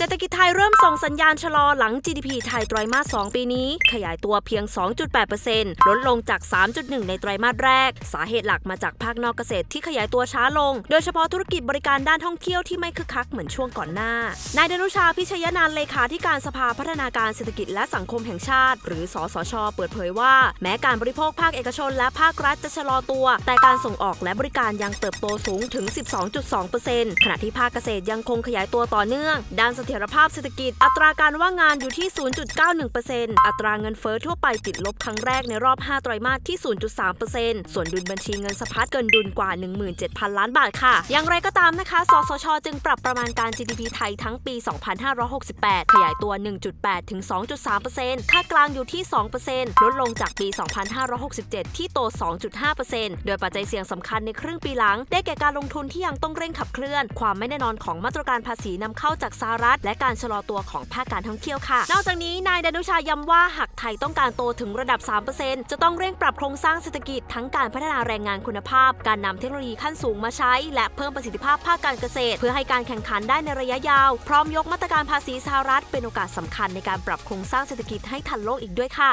เศรษฐกิจไทยเริ่มส่งสัญญาณชะลอหลัง GDP ไทยไตรมาส 2 ปีนี้ ขยายตัวเพียง 2.8%ลดลงจาก 3.1 ในไตรมาสแรก สาเหตุหลักมาจากภาคนอกเกษตรที่ขยายตัวช้าลง โดยเฉพาะธุรกิจบริการด้านท่องเที่ยวที่ไม่คึกคักเหมือนช่วงก่อนหน้า นายดนุชาพิชยนันเลขาธิการสภาพัฒนาการเศรษฐกิจและสังคมแห่งชาติ หรือสสช เปิดเผยว่า แม้การบริโภคภาคเอกชน และภาครัฐจะชะลอตัว แต่การส่งออกและบริการยังเติบโตสูงถึง 12.2%ขณะที่ภาคเกษตรยังคงขยายตัวต่อเนื่องด้านสถียรภาพเศรษฐกิจ อัตราการว่างงานอยู่ที่ 0.91%อัตราเงินเฟ้อทั่วไปติดลบครั้งแรกในรอบ 5 ไตรมาสที่ 0.3%ส่วนดุลบัญชีเงินสะพัดเกินดุลกว่า 17,000 ล้านบาทค่ะ อย่างไรก็ตามนะคะ สสช จึงปรับประมาณการ GDP ไทยทั้งปี 2568 ขยายตัว 1.8 ถึง 2.3%ค่ากลางอยู่ที่ 2%ลดลงจากปี 2567 ที่โต 2.5%โดยปัจจัยเสี่ยงสำคัญในครึ่งปีหลัง ได้แก่การลงทุนที่ยังต้องเร่งขับเคลื่อน ความไม่แน่นอนของมาตรการภาษีนำเข้าจากสหรัฐและการชะลอตัวของภาคการท่องเที่ยวค่ะ นอกจากนี้นายดนุชาย้ำว่าหากไทยต้องการโตถึงระดับ 3%จะต้องเร่งปรับโครงสร้างเศรษฐกิจทั้งการพัฒนาแรงงานคุณภาพ การนำเทคโนโลยีขั้นสูงมาใช้ และเพิ่มประสิทธิภาพภาคการเกษตร เพื่อให้การแข่งขันได้ในระยะยาว พร้อมยกมาตรการภาษีสหรัฐ เป็นโอกาสสำคัญในการปรับโครงสร้างเศรษฐกิจให้ทันโลกอีกด้วยค่ะ